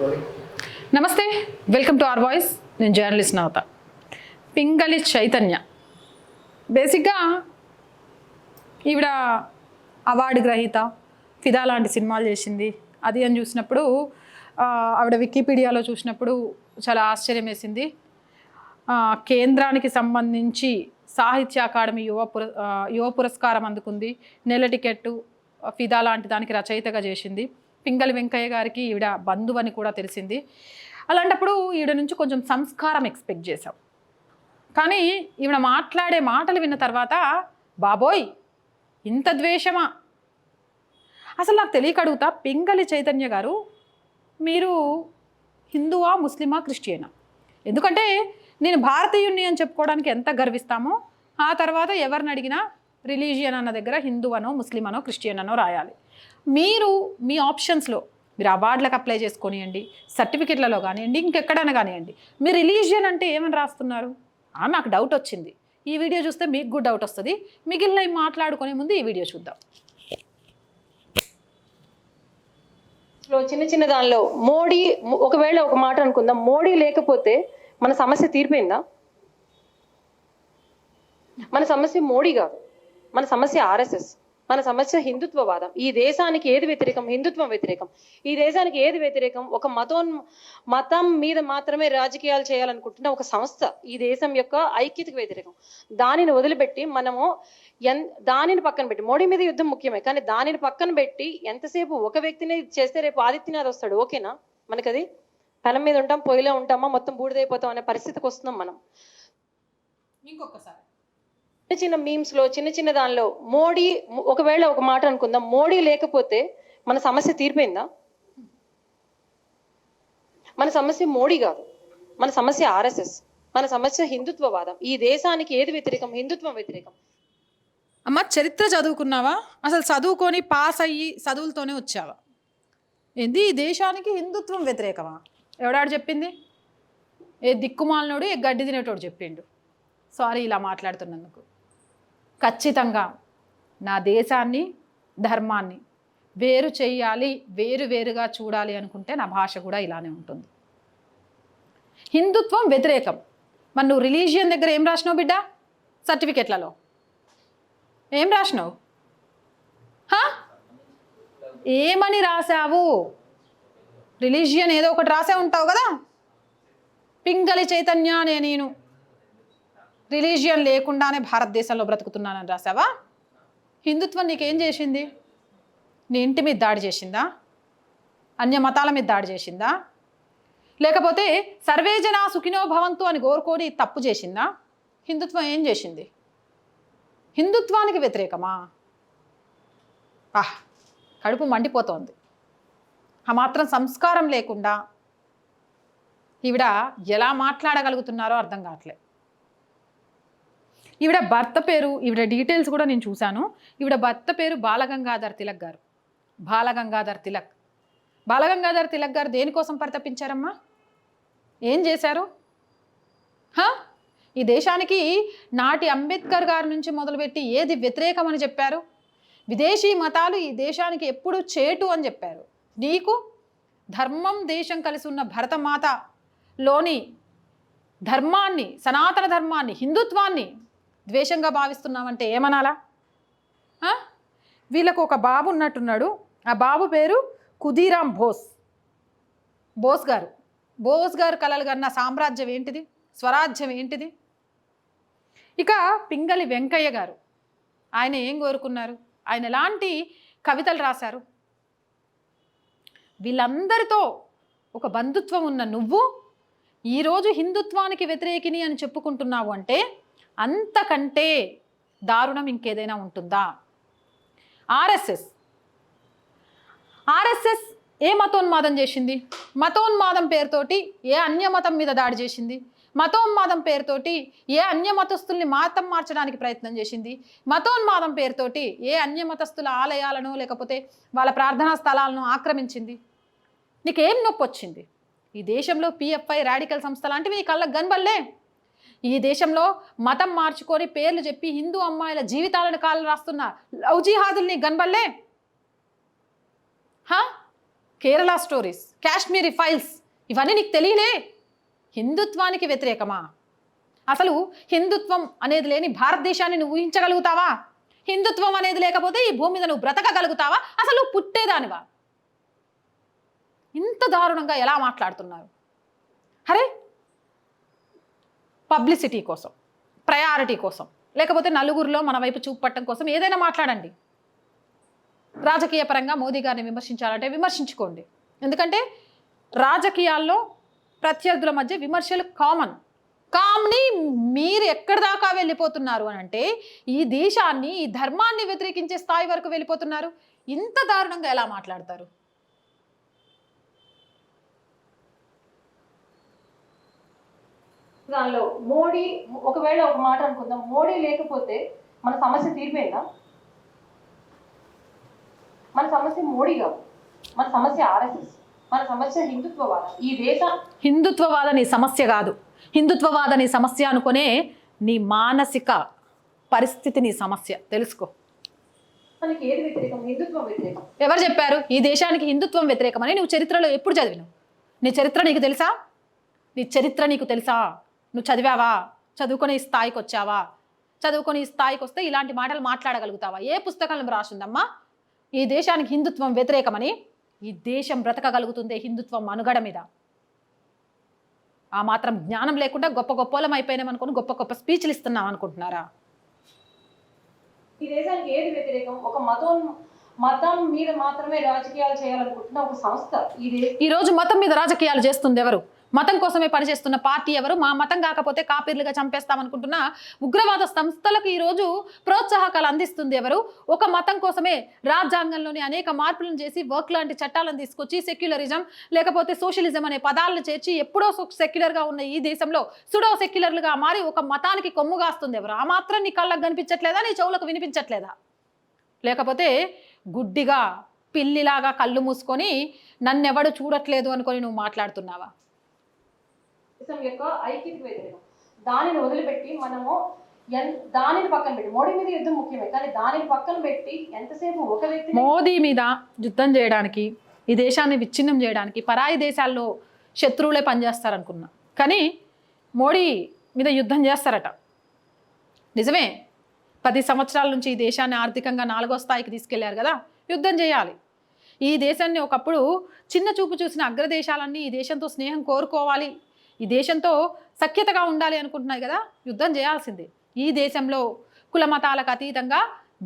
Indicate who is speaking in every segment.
Speaker 1: నమస్తే welcome to are voice. నేను journalist Navatha. Pingali Chaitanya. బేసిక్గా ఈవిడ అవార్డు గ్రహీత ఫిదా లాంటి సినిమాలు చేసింది. అది అని చూసినప్పుడు ఆవిడ వికీపీడియాలో చూసినప్పుడు చాలా ఆశ్చర్యం వేసింది కేంద్రానికి సంబంధించి సాహిత్య అకాడమీ యువ పుర యువ పురస్కారం అందుకుంది. నెల టికెట్టు ఫిదా లాంటి దానికి రచయితగా చేసింది. పింగళి వెంకయ్య గారికి ఈవిడ బంధువు అని కూడా తెలిసింది. అలాంటప్పుడు ఈవిడ నుంచి కొంచెం సంస్కారం ఎక్స్పెక్ట్ చేశాం. కానీ ఈవిడ మాట్లాడే మాటలు విన్న తర్వాత బాబోయ్ ఇంత ద్వేషమా? అసలు నాకు తెలియక అడుగుతా పింగళి చైతన్య గారు మీరు హిందువా ముస్లిమా క్రిస్టియనా? ఎందుకంటే నేను భారతీయుణ్ణి అని చెప్పుకోవడానికి ఎంత గర్విస్తామో ఆ తర్వాత ఎవరిని అడిగినా రిలీజియన్ అన్న దగ్గర హిందూ అనో ముస్లిం అనో క్రిస్టియన్ అనో రాయాలి. మీరు మీ ఆప్షన్స్లో మీరు అవార్డులకు అప్లై చేసుకొనియండి సర్టిఫికెట్లలో కానివ్వండి ఇంకెక్కడైనా కానివ్వండి మీ రిలీజియన్ అంటే ఏమని రాస్తున్నారు? ఆ, నాకు డౌట్ వచ్చింది. ఈ వీడియో చూస్తే మీకు కూడా డౌట్ వస్తుంది. మిగిలిన మాట్లాడుకునే ముందు ఈ వీడియో చూద్దాం.
Speaker 2: చిన్న చిన్న దానిలో మోడీ ఒకవేళ ఒక మాట అనుకుందాం మోడీ లేకపోతే మన సమస్య తీరిపోయిందా? మన సమస్య మోడీ కాదు. మన సమస్య ఆర్ఎస్ఎస్. మన సమస్య హిందుత్వవాదం. ఈ దేశానికి ఏది వ్యతిరేకం? హిందుత్వం వ్యతిరేకం. ఈ దేశానికి ఏది వ్యతిరేకం? ఒక మతోన్ మతం మీద మాత్రమే రాజకీయాలు చేయాలనుకుంటున్న ఒక సంస్థ ఈ దేశం యొక్క ఐక్యతకు వ్యతిరేకం. దానిని వదిలిపెట్టి మనము ఎన్ దానిని పక్కన పెట్టి మోడీ మీద యుద్ధం ముఖ్యమే కానీ దానిని పక్కన పెట్టి ఎంతసేపు ఒక వ్యక్తిని చేస్తే రేపు ఆదిత్యనాథ్ వస్తాడు? ఓకేనా? మనకది? పెనం మీద ఉంటాం పొయ్యిలో ఉంటామా? మొత్తం బూడిదైపోతాం అనే పరిస్థితికి వస్తున్నాం మనం.
Speaker 1: ఇంకొకసారి.
Speaker 2: చిన్న చిన్న మీమ్స్లో చిన్న చిన్న దానిలో మోడీ ఒకవేళ ఒక మాట అనుకుందాం మోడీ లేకపోతే మన సమస్య తీరిపోయిందా? మన సమస్య మోడీ కాదు. మన సమస్య ఆర్ఎస్ఎస్. మన సమస్య హిందుత్వవాదం. ఈ దేశానికి ఏది వ్యతిరేకం? హిందుత్వం వ్యతిరేకం.
Speaker 1: అమ్మ చరిత్ర చదువుకున్నావా? అసలు చదువుకొని పాస్ అయ్యి చదువులతోనే వచ్చావా? ఏంది ఈ దేశానికి హిందుత్వం వ్యతిరేకమా? ఎవడాడు చెప్పింది? ఏ దిక్కుమాలనోడు ఏ గడ్డి తినేటోడు చెప్పిండు. సారీ ఇలా మాట్లాడుతున్నందుకు. ఖచ్చితంగా నా దేశాన్ని ధర్మాన్ని వేరు చేయాలి వేరు వేరుగా చూడాలి అనుకుంటే నా భాష కూడా ఇలానే ఉంటుంది. హిందుత్వం వ్యతిరేకం. మరి నువ్వు రిలీజియన్ దగ్గర ఏం రాసినావు బిడ్డ? సర్టిఫికెట్లలో. ఏం రాసినావు? ఏమని రాసావు రిలీజియన్ ఏదో ఒకటి రాసే ఉంటావు కదా? పింగళి చైతన్య అనే నేను. రిలీజియన్ లేకుండానే భారతదేశంలో బ్రతుకుతున్నానని రాసావా? హిందుత్వం నీకేం చేసింది? నీ ఇంటి మీద దాడి చేసిందా? అన్య మతాల మీద దాడి చేసిందా? లేకపోతే సర్వేజన సుఖినో భవంతు అని కోరుకొని తప్పు చేసిందా? హిందుత్వం ఏం చేసింది? హిందుత్వానికి వ్యతిరేకమా? ఆహ్ కడుపు మండిపోతోంది. ఆ మాత్రం సంస్కారం లేకుండా ఈవిడ ఎలా మాట్లాడగలుగుతున్నారో అర్థం కావట్లే. ఈవిడ భర్త పేరు ఈవిడ డీటెయిల్స్ కూడా నేను చూశాను. ఈవిడ భర్త పేరు బాలగంగాధర్ తిలక్ గారు. బాలగంగాధర్ తిలక్. బాలగంగాధర్ తిలక్ గారు దేనికోసం పరితపించారమ్మా? ఏం చేశారు? ఈ దేశానికి నాటి అంబేద్కర్ గారి నుంచి మొదలుపెట్టి ఏది వ్యతిరేకమని చెప్పారు? విదేశీ మతాలు ఈ దేశానికి ఎప్పుడు చేటు అని చెప్పారు. నీకు ధర్మం దేశం కలిసి ఉన్న భరతమాతలోని ధర్మాన్ని సనాతన ధర్మాన్ని హిందుత్వాన్ని ద్వేషంగా భావిస్తున్నామంటే ఏమనాలా? వీళ్ళకు ఒక బాబు ఉన్నట్టున్నాడు. ఆ బాబు పేరు కుదీరాం బోస్. బోస్ గారు. బోస్ గారు కలలు కన్న సామ్రాజ్యం ఏంటిది? స్వరాజ్యం ఏంటిది? ఇక పింగళి వెంకయ్య గారు. ఆయన ఏం కోరుకున్నారు? ఆయన ఎలాంటి కవితలు రాశారు. వీళ్ళందరితో ఒక బంధుత్వం ఉన్న నువ్వు ఈరోజు హిందుత్వానికి వ్యతిరేకిని అని చెప్పుకుంటున్నావు అంటే అంతకంటే దారుణం ఇంకేదైనా ఉంటుందా? ఆర్ఎస్ఎస్. ఆర్ఎస్ఎస్ ఏ మతోన్మాదం చేసింది? మతోన్మాదం పేరుతోటి ఏ అన్య మతం మీద దాడి చేసింది? మతోన్మాదం పేరుతోటి ఏ అన్య మతస్థుల్ని మాతం మార్చడానికి ప్రయత్నం చేసింది? మతోన్మాదం పేరుతోటి ఏ అన్య మతస్థుల ఆలయాలను లేకపోతే వాళ్ళ ప్రార్థనా స్థలాలను ఆక్రమించింది? నీకేం నొప్పి వచ్చింది ఈ దేశంలో పిఎఫ్ఐ రాడికల్ సంస్థ లాంటివి నీ కళ్ళకు గన్బల్లే ఈ దేశంలో మతం మార్చుకొని పేర్లు చెప్పి హిందూ అమ్మాయిల జీవితాలను కాలు రాస్తున్న లవ్ జిహాదుల్ని గన్బల్లే? హా? కేరళ స్టోరీస్ కాశ్మీరీ ఫైల్స్ ఇవన్నీ నీకు తెలియలే? హిందుత్వానికి వ్యతిరేకమా? అసలు హిందుత్వం అనేది లేని భారతదేశాన్ని నువ్వు ఊహించగలుగుతావా? హిందుత్వం అనేది లేకపోతే ఈ భూమి మీద నువ్వు బ్రతకగలుగుతావా? అసలు పుట్టేదానివా? ఇంత దారుణంగా ఎలా మాట్లాడుతున్నారు? అరే పబ్లిసిటీ కోసం ప్రయారిటీ కోసం లేకపోతే నలుగురిలో మన వైపు చూపట్టడం కోసం ఏదైనా మాట్లాడండి. రాజకీయ పరంగా మోదీ గారిని విమర్శించాలంటే విమర్శించుకోండి. ఎందుకంటే రాజకీయాల్లో ప్రత్యర్థుల మధ్య విమర్శలు కామన్. కామ్ని మీరు ఎక్కడి దాకా వెళ్ళిపోతున్నారు అని అంటే ఈ దేశాన్ని ఈ ధర్మాన్ని వ్యతిరేకించే స్థాయి వరకు వెళ్ళిపోతున్నారు. ఇంత దారుణంగా ఎలా మాట్లాడతారు?
Speaker 2: దానిలో మోడీ ఒకవేళ ఒక మాట అనుకుందాం మోడీ లేకపోతే మన సమస్య తీరిపోయిందా? మన సమస్య మోడీ కాదు. మన సమస్య ఆర్ఎస్ఎస్. మన సమస్య హిందుత్వవాదం. ఈ దేశ
Speaker 1: హిందుత్వవాద నీ సమస్య కాదు. హిందుత్వవాద నీ సమస్య అనుకునే నీ మానసిక పరిస్థితి నీ సమస్య. తెలుసుకో.
Speaker 2: మనకి ఏది వ్యతిరేకం? హిందుత్వం వ్యతిరేకం.
Speaker 1: ఎవరు చెప్పారు? ఈ దేశానికి హిందుత్వం వ్యతిరేకమని నువ్వు చరిత్రలో ఎప్పుడు చదివినావు? నీ చరిత్ర నీకు తెలుసా? నీ చరిత్ర నీకు తెలుసా? నువ్వు చదివావా? చదువుకొని ఈ స్థాయికి వచ్చావా? చదువుకొని ఈ స్థాయికి వస్తే ఇలాంటి మాటలు మాట్లాడగలుగుతావా? ఏ పుస్తకంలో రాసిందమ్మా ఈ దేశానికి హిందుత్వం వ్యతిరేకమని ఈ దేశం బ్రతకగలుగుతుంది హిందుత్వం మనుగడ మీద. ఆ మాత్రం జ్ఞానం లేకుండా గొప్ప గొప్పలం అయిపోయినాం అనుకుని గొప్ప గొప్ప స్పీచ్లు ఇస్తున్నాం అనుకుంటున్నారా?
Speaker 2: ఈ దేశానికి ఏది వ్యతిరేకం? ఒక మతం మతం మీద మాత్రమే రాజకీయాలు చేయాలనుకుంటున్న ఒక సంస్థ. ఈ
Speaker 1: రోజు మతం మీద రాజకీయాలు చేస్తుంది ఎవరు? మతం కోసమే పనిచేస్తున్న పార్టీ ఎవరు? మా మతం కాకపోతే కాపీర్లుగా చంపేస్తామనుకుంటున్న ఉగ్రవాద సంస్థలకు ఈరోజు ప్రోత్సాహకాలు అందిస్తుంది ఎవరు? ఒక మతం కోసమే రాజ్యాంగంలోని అనేక మార్పులను చేసి వర్క్ లాంటి చట్టాలను తీసుకొచ్చి సెక్యులరిజం లేకపోతే సోషలిజం అనే పదాలను చేర్చి ఎప్పుడో సెక్యులర్గా ఉన్న ఈ దేశంలో సుడో సెక్యులర్లుగా మారి ఒక మతానికి కొమ్ముగాస్తుంది ఎవరు? ఆ మాత్రం నీ కళ్ళకు కనిపించట్లేదా? నీ చెవులకు వినిపించట్లేదా? లేకపోతే గుడ్డిగా పిల్లిలాగా కళ్ళు మూసుకొని నన్నెవడు చూడట్లేదు అనుకొని నువ్వు మాట్లాడుతున్నావా?
Speaker 2: సిస్టమ్ యొక్క ఐక్యతకు వ్యతిరేకం దానిని వదిలిపెట్టి మనము ఎన్ దానిని పక్కన పెట్టి మోడీ మీద యుద్ధం ముఖ్యమే కానీ దానిని పక్కన పెట్టి ఎంతసేపు ఒక వ్యక్తి
Speaker 1: మోదీ మీద యుద్ధం చేయడానికి ఈ దేశాన్ని విచ్ఛిన్నం చేయడానికి పరాయి దేశాల్లో శత్రువులే పనిచేస్తారనుకున్నా. కానీ మోడీ మీద యుద్ధం చేస్తారట. నిజమే పది సంవత్సరాల నుంచి ఈ దేశాన్ని ఆర్థికంగా నాలుగో స్థాయికి తీసుకెళ్ళారు కదా యుద్ధం చేయాలి. ఈ దేశాన్ని ఒకప్పుడు చిన్న చూపు చూసిన అగ్రదేశాలన్నీ ఈ దేశంతో స్నేహం కోరుకోవాలి. ఈ దేశంతో సఖ్యతగా ఉండాలి అనుకుంటున్నాయి కదా యుద్ధం చేయాల్సిందే. ఈ దేశంలో కుల మతాలకు అతీతంగా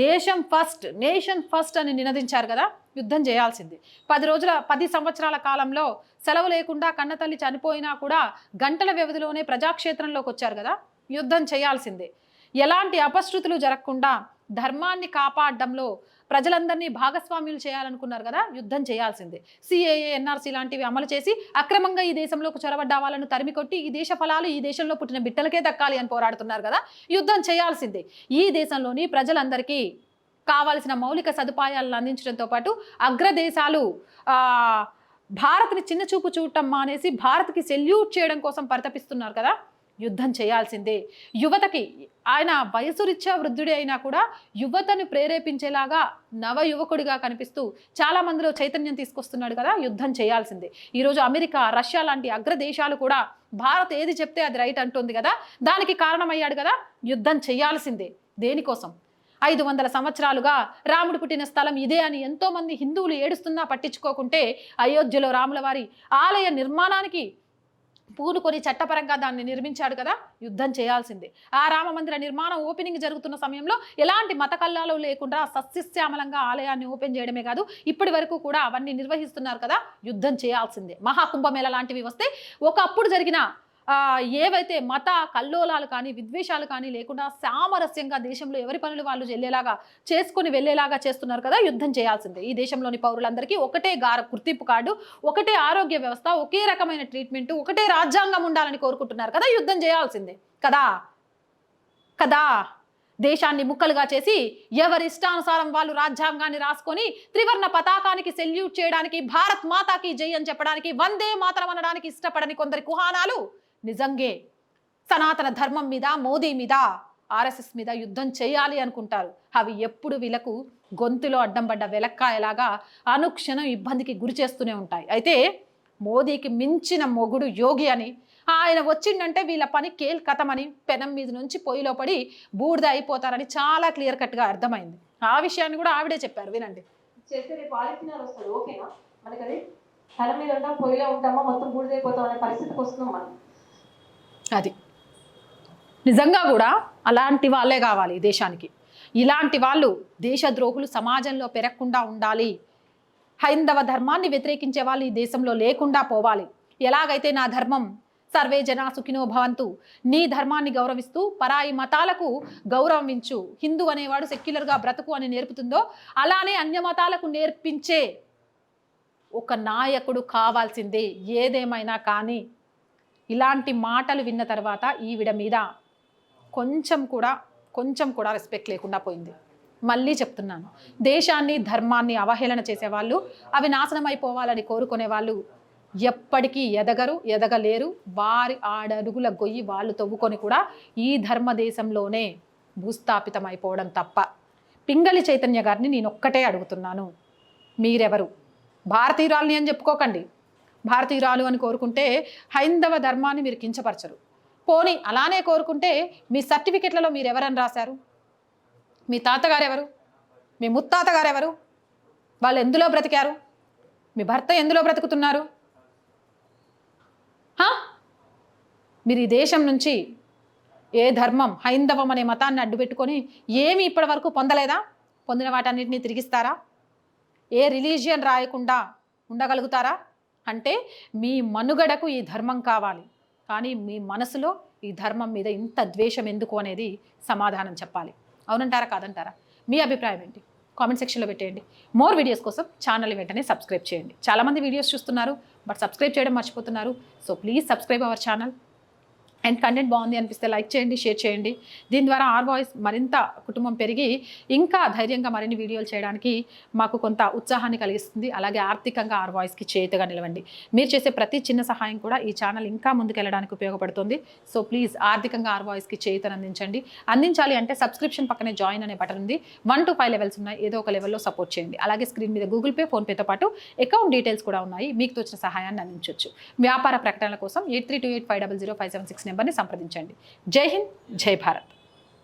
Speaker 1: దేశం ఫస్ట్ నేషన్ ఫస్ట్ అని నినదించారు కదా యుద్ధం చేయాల్సింది. పది రోజుల పది సంవత్సరాల కాలంలో సెలవు లేకుండా కన్నతల్లి చనిపోయినా కూడా గంటల వ్యవధిలోనే ప్రజాక్షేత్రంలోకి వచ్చారు కదా యుద్ధం చేయాల్సిందే. ఎలాంటి అపశృతులు జరగకుండా ధర్మాన్ని కాపాడడంలో ప్రజలందరినీ భాగస్వామ్యులు చేయాలనుకున్నారు కదా యుద్ధం చేయాల్సిందే. సిఏఏ ఎన్ఆర్సీ లాంటివి అమలు చేసి అక్రమంగా ఈ దేశంలోకి చొరబడ్డ వాళ్ళను తరిమికొట్టి ఈ దేశ ఫలాలు ఈ దేశంలో పుట్టిన బిడ్డలకే దక్కాలి అని పోరాడుతున్నారు కదా యుద్ధం చేయాల్సిందే. ఈ దేశంలోని ప్రజలందరికీ కావాల్సిన మౌలిక సదుపాయాలను అందించడంతో పాటు అగ్రదేశాలు భారత్ని చిన్న చూపు చూడటం మానేసి భారత్కి సెల్యూట్ చేయడం కోసం పరితపిస్తున్నారు కదా యుద్ధం చేయాల్సిందే. యువతకి ఆయన వయసురీత్యా వృద్ధుడి అయినా కూడా యువతను ప్రేరేపించేలాగా నవ యువకుడిగా కనిపిస్తూ చాలా మందిలో చైతన్యం తీసుకొస్తున్నాడు కదా యుద్ధం చేయాల్సిందే. ఈరోజు అమెరికా రష్యా లాంటి అగ్రదేశాలు కూడా భారత్ ఏది చెప్తే అది రైట్ అంటుంది కదా దానికి కారణమయ్యాడు కదా యుద్ధం చేయాల్సిందే. దేనికోసం? ఐదు వందల సంవత్సరాలుగా రాముడు పుట్టిన స్థలం ఇదే అని ఎంతోమంది హిందువులు ఏడుస్తున్నా పట్టించుకోకుంటే అయోధ్యలో రాముల వారి ఆలయ నిర్మాణానికి పూనుకొని చట్టపరంగా దాన్ని నిర్మించాడు కదా యుద్ధం చేయాల్సిందే. ఆ రామ మందిర నిర్మాణం ఓపెనింగ్ జరుగుతున్న సమయంలో ఎలాంటి మత కల్లాలు లేకుండా సస్యశ్యామలంగా ఆలయాన్ని ఓపెన్ చేయడమే కాదు ఇప్పటి వరకు కూడా అవన్నీ నిర్వహిస్తున్నారు కదా యుద్ధం చేయాల్సిందే. మహాకుంభమేళ లాంటివి వస్తే ఒకప్పుడు జరిగిన ఏవైతే మత కల్లోలాలు కానీ విద్వేషాలు కానీ లేకుండా సామరస్యంగా దేశంలో ఎవరి పనులు వాళ్ళు వెళ్ళేలాగా చేసుకొని వెళ్ళేలాగా చేస్తున్నారు కదా యుద్ధం చేయాల్సిందే. ఈ దేశంలోని పౌరులందరికీ ఒకటే గార గుర్తింపు కార్డు ఒకటే ఆరోగ్య వ్యవస్థ ఒకే రకమైన ట్రీట్మెంట్ ఒకటే రాజ్యాంగం ఉండాలని కోరుకుంటున్నారు కదా యుద్ధం చేయాల్సిందే. కదా? కదా? దేశాన్ని ముక్కలుగా చేసి ఎవరి ఇష్టానుసారం వాళ్ళు రాజ్యాంగాన్ని రాసుకొని త్రివర్ణ పతాకానికి సెల్యూట్ చేయడానికి భారత్ మాతాకి జై అని చెప్పడానికి వందే మాతరం అనడానికి ఇష్టపడని కొందరి కుహానాలు నిజంగే సనాతన ధర్మం మీద మోదీ మీద ఆర్ఎస్ఎస్ మీద యుద్ధం చేయాలి అనుకుంటారు. అవి ఎప్పుడు వీళ్ళకు గొంతులో అడ్డం పడ్డ వెలక్కాయలాగా అనుక్షణం ఇబ్బందికి గురి చేస్తూనే ఉంటాయి. అయితే మోదీకి మించిన మొగుడు యోగి అని ఆయన వచ్చిండంటే వీళ్ళ పని కేల్ కథమని పెనం మీద నుంచి పొయ్యిలో పడి బూడిద అయిపోతారని చాలా క్లియర్ కట్గా అర్థమైంది. ఆ విషయాన్ని కూడా ఆవిడే చెప్పారు వినండి.
Speaker 2: ఓకేనా? మనకి తల మీద ఉంటాం పొయ్యిలో ఉంటామా మొత్తం బూడిదైపోతాం అనే పరిస్థితికి వస్తున్నాం మనం.
Speaker 1: అది. నిజంగా కూడా అలాంటి వాళ్ళే కావాలి ఈ దేశానికి. ఇలాంటి వాళ్ళు దేశద్రోహులు సమాజంలో పెరగకుండా ఉండాలి. హైందవ ధర్మాన్ని వ్యతిరేకించే వాళ్ళు ఈ దేశంలో లేకుండా పోవాలి. ఎలాగైతే నా ధర్మం సర్వే జనా సుఖినో భవంతు నీ ధర్మాన్ని గౌరవిస్తూ పరాయి మతాలకు గౌరవించు హిందూ అనేవాడు సెక్యులర్గా బ్రతుకు అని నేర్పుతుందో అలానే అన్య మతాలకు నేర్పించే ఒక నాయకుడు కావాల్సిందే ఏదేమైనా కానీ ఇలాంటి మాటలు విన్న తర్వాత ఈవిడ మీద కొంచెం కూడా కొంచెం కూడా రెస్పెక్ట్ లేకుండా పోయింది. మళ్ళీ చెప్తున్నాను. దేశాన్ని ధర్మాన్ని అవహేళన చేసేవాళ్ళు అవి నాశనం అయిపోవాలని కోరుకునే వాళ్ళు ఎప్పటికీ ఎదగరు ఎదగలేరు. వారి ఆడడుగుల గొయ్యి వాళ్ళు తవ్వుకొని కూడా ఈ ధర్మ దేశంలోనే భూస్థాపితం అయిపోవడం తప్ప. పింగళి చైతన్య గారిని నేను ఒక్కటే అడుగుతున్నాను. మీరెవరు? భారతీయురాలని అని చెప్పుకోకండి. భారతీయురాలు అని కోరుకుంటే హైందవ ధర్మాన్ని మీరు కించపరచరు. పోనీ అలానే కోరుకుంటే మీ సర్టిఫికెట్లలో మీరు ఎవరని రాశారు? మీ తాతగారు ఎవరు మీ ముత్తాతగారు ఎవరు వాళ్ళు ఎందులో బ్రతికారు? మీ భర్త ఎందులో బ్రతుకుతున్నారు? మీరు ఈ దేశం నుంచి ఏ ధర్మం హైందవం అనే మతాన్ని అడ్డుపెట్టుకొని ఏమి ఇప్పటి వరకు పొందలేదా? పొందిన వాటన్నిటిని తిరిగిస్తారా? ఏ రిలీజియన్ రాయకుండా ఉండగలుగుతారా? అంటే మీ మనుగడకు ఈ ధర్మం కావాలి. కానీ మీ మనసులో ఈ ధర్మం మీద ఇంత ద్వేషం ఎందుకు అనేది సమాధానం చెప్పాలి. అవునంటారా కాదంటారా? మీ అభిప్రాయం ఏంటి? కామెంట్ సెక్షన్లో పెట్టేయండి. మోర్ వీడియోస్ కోసం ఛానల్ వెంటనే సబ్స్క్రైబ్ చేయండి. చాలామంది వీడియోస్ చూస్తున్నారు బట్ సబ్స్క్రైబ్ చేయడం మర్చిపోతున్నారు. So please subscribe our channel. And content బాగుంది అనిపిస్తే లైక్ చేయండి షేర్ చేయండి. దీని ద్వారా ఆర్ వాయిస్ మరింత కుటుంబం పెరిగి ఇంకా ధైర్యంగా మరిన్ని వీడియోలు చేయడానికి మాకు కొంత ఉత్సాహాన్ని కలిగిస్తుంది. అలాగే ఆర్థికంగా ఆర్ వాయిస్కి చేతిగా నిలవండి. మీరు చేసే ప్రతి చిన్న సహాయం కూడా ఈ ఛానల్ ఇంకా ముందుకెళ్ళడానికి ఉపయోగపడుతుంది. సో ప్లీజ్ ఆర్థికంగా ఆర్ వాయిస్కి చేతను అందించండి. అందించాలి అంటే సబ్స్క్రిప్షన్ పక్కనే జాయిన్ అనే బటన్ ఉంది. వన్ టు ఫైవ్ లెవెల్స్ ఉన్నాయి. ఏదో ఒక లెవెల్లో సపోర్ట్ చేయండి. అలాగే స్క్రీన్ మీద గూగుల్ పే ఫోన్పేతో పాటు అకౌంట్ డీటెయిల్స్ కూడా ఉన్నాయి. మీకు తోచిన సహాయాన్ని అందించవచ్చు వ్యాపార ప్రకటనల కోసం eight three two eight five double zero five seven six నెంబర్ని సంప్రదించండి. జై హింద్ జై భారత్.